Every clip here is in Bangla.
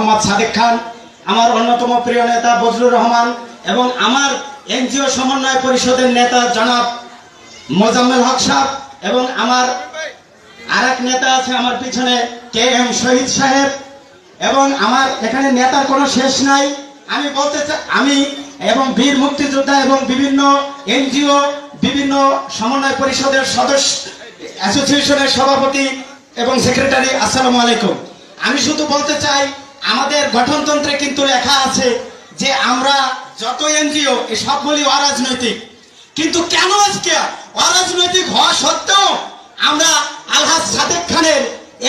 মোহাম্মদ সাদেক খান, আমার অন্যতম প্রিয় নেতা বজলুর রহমান এবং আমার এনজিও সমন্বয় পরিষদের নেতা জনাব মোজাম্মেল হক সাহেব এবং আমার আর নেতা আছে আমার পিছনে কে এম শহীদ সাহেব এবং আমার এখানে নেতার কোনো শেষ নাই। আমি বলতে চাই আমি এবং বীর মুক্তিযোদ্ধা এবং বিভিন্ন এনজিও, বিভিন্ন সমন্বয় পরিষদের সদস্য, অ্যাসোসিয়েশনের সভাপতি এবং সেক্রেটারি, আসসালামু আলাইকুম। আমি শুধু বলতে চাই আমাদের গঠনতন্ত্রে কিন্তু লেখা আছে যে আমরা যত এনজিও সবগুলি অরাজনৈতিক। কিন্তু কেন আজকে অরাজনৈতিক হওয়া সত্ত্বেও আমরা আলহাজ সাদেক খানের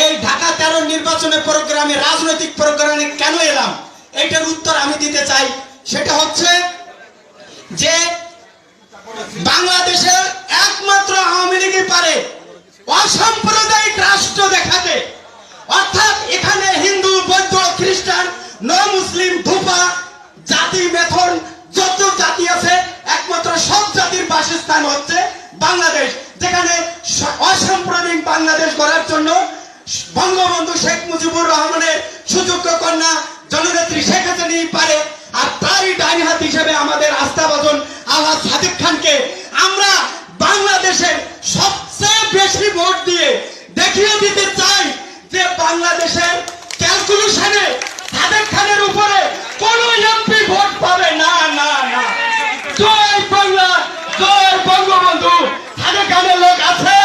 এই ঢাকা তেরো নির্বাচনের প্রোগ্রামে, রাজনৈতিক প্রোগ্রামে কেন এলাম? এটার উত্তর আমি দিতে চাই। সেটা হচ্ছে যে বাংলাদেশের একমাত্র আওয়ামী লীগই পারে। অসাম্প্রদায়িক মুসলিম ধুপা জাতি মেথন, যত জাতি আছে, একমাত্র সব জাতির বাসস্থান হচ্ছে বাংলাদেশ। যেখানে অসাম্প্রদায়িক বাংলাদেশ গড়ার জন্য বঙ্গবন্ধু শেখ মুজিবুর রহমানের সুযোগ্য কন্যা জননেত্রী শেখ হাসিনাই পারে, আর তারই ডাইন হাত হিসেবে আমাদের আস্থাভাজন আল্লাহ সাদিক খানকে আমরা বাংলাদেশের সবচেয়ে বেশি ভোট দিয়ে দেখিয়ে দিতে চাই যে বাংলাদেশের ক্যালকুলেশনে সাদেক খানের উপরে কোন এমপি ভোট পাবে না না না জয় বাংলা জয় বঙ্গবন্ধু সাদেক খানের লোক আছে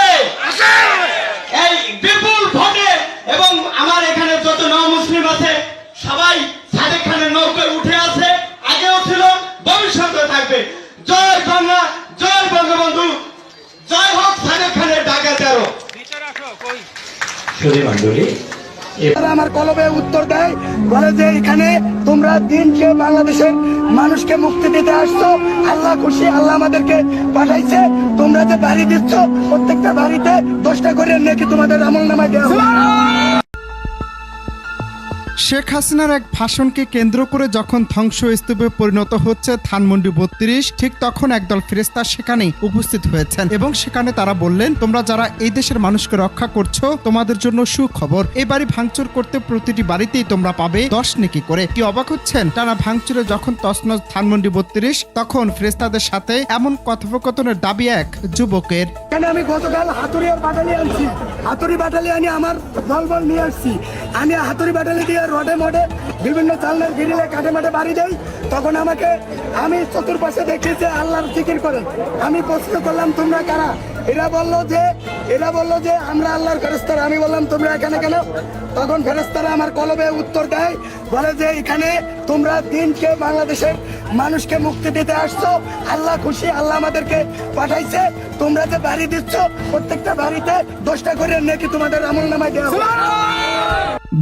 এই বিপুল ভোটে এবং আমার এখানে যত ন মুসলিম আছে সবাই সাদেক খানের নৌকায় উঠে আছে আগেও ছিল ভবিষ্যতে থাকবে জয় বাংলা জয় বঙ্গবন্ধু জয় হোক সাদেক খানের ঢাকা তেরো আমার কলবে উত্তর দেয় বলে যে এখানে তোমরা দিন খেয়ে বাংলাদেশের মানুষকে মুক্তি দিতে আসছো। আল্লাহ খুশি আল্লাহ আমাদেরকে পাঠাইছে। তোমরা যে বাড়ি দিচ্ছ প্রত্যেকটা বাড়িতে দশটা করে নাকি তোমাদের আমল নামায় দেওয়া। শেখ হাসিনার এক ভাষণকে কেন্দ্র করে যখন ধ্বংসস্তূপে পরিণত হচ্ছে ধানমন্ডি বত্রিশ, ঠিক তখন একদল ফেরেস্তা সেখানে উপস্থিত হয়েছেন। এবং সেখানে তারা বললেন, তোমরা যারা এই দেশের মানুষকে রক্ষা করছ, তোমাদের জন্য সুখবর। এই বাড়ি ভাঙচুর করতে প্রতিটি বাড়িতেই তোমরা পাবে দশ নেকি করে। কি অবাক হচ্ছেন? টানা ভাঙচুরে যখন তসনস ধানমন্ডি বত্রিশ, তখন ফেরেস্তাদের সাথে এমন কথোপকথনের দাবি এক যুবকের। আমি গতকাল হাতুড়ি বাটালি আনছি? হাতুড়ি বাটালি আনি আমার দলবল নিয়ে আসছি। আমি হাতুড়ি বাটালি দিয়ে রডে মডে বিভিন্ন চালনার গিরিলে কাঠে মাঠে বাড়ি দেই, তখন আমাকে আমি চতুর্পাশে দেখেছি আল্লাহর জিকির করে। আমি প্রশ্ন করলাম, তোমরা কারা? এরা বলল যে, এরা বলল যে, আমরা আল্লাহর ফেরেস্তারা আমি বললাম, তোমরা এখানে কেন? তখন ফেরেস্তারা আমার কলবে উত্তর দেয়, বলে যে, এখানে তোমরা দিনকে বাংলাদেশের মানুষকে মুক্তি দিতে আসছো। আল্লাহ খুশি, আল্লাহ আমাদেরকে পাঠাইছে। তোমরা যে বাড়ি দিচ্ছ, প্রত্যেকটা বাড়িতে দশটা করে নাকি তোমাদের আমল নামায় দেওয়া।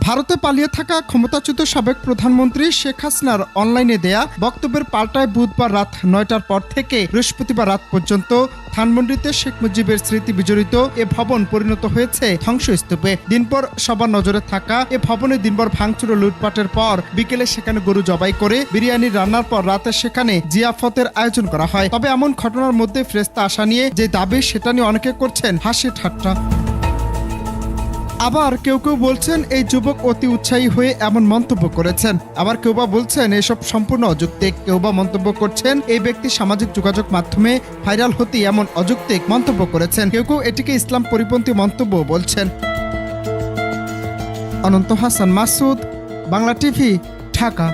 ভারতে পালিয়ে থাকা ক্ষমতাচ্যুত সাবেক প্রধানমন্ত্রী শেখ হাসিনার অনলাইনে দেয়া বক্তব্যের পাল্টায় বুধবার রাত নয়টার পর থেকে বৃহস্পতিবার রাত পর্যন্ত ধানমন্ডিতে শেখ মুজিবের স্মৃতি বিজড়িত এ ভবন পরিণত হয়েছে ধ্বংসস্তূপে। দিনপর সবার নজরে থাকা এ ভবনে দিনভর ভাঙচুর ও লুটপাটের পর বিকেলে সেখানে গরু জবাই করে বিরিয়ানি রান্নার পর রাতে সেখানে জিয়াফতের আয়োজন করা হয়। তবে এমন ঘটনার মধ্যে ফ্রেস্তা আসা নিয়ে যে দাবি, সেটা নিয়ে অনেকে করছেন হাসি ঠাট্টা আবার কেউ কেউ বলছেন এই যুবক অতি উৎসাহী হয়ে এমন মন্তব্য করেছেন। আবার কেউ বা বলছেন এসব সম্পূর্ণ অযৌক্তিক। কেউ বা মন্তব্য করছেন এই ব্যক্তি সামাজিক যোগাযোগ মাধ্যমে ভাইরাল হতে এমন অযৌক্তিক মন্তব্য করেছেন। কেউ কেউ এটিকে ইসলাম পরিপন্থী মন্তব্য বলছেন। অনন্ত হাসান মাসুদ, বাংলা টিভি, ঢাকা।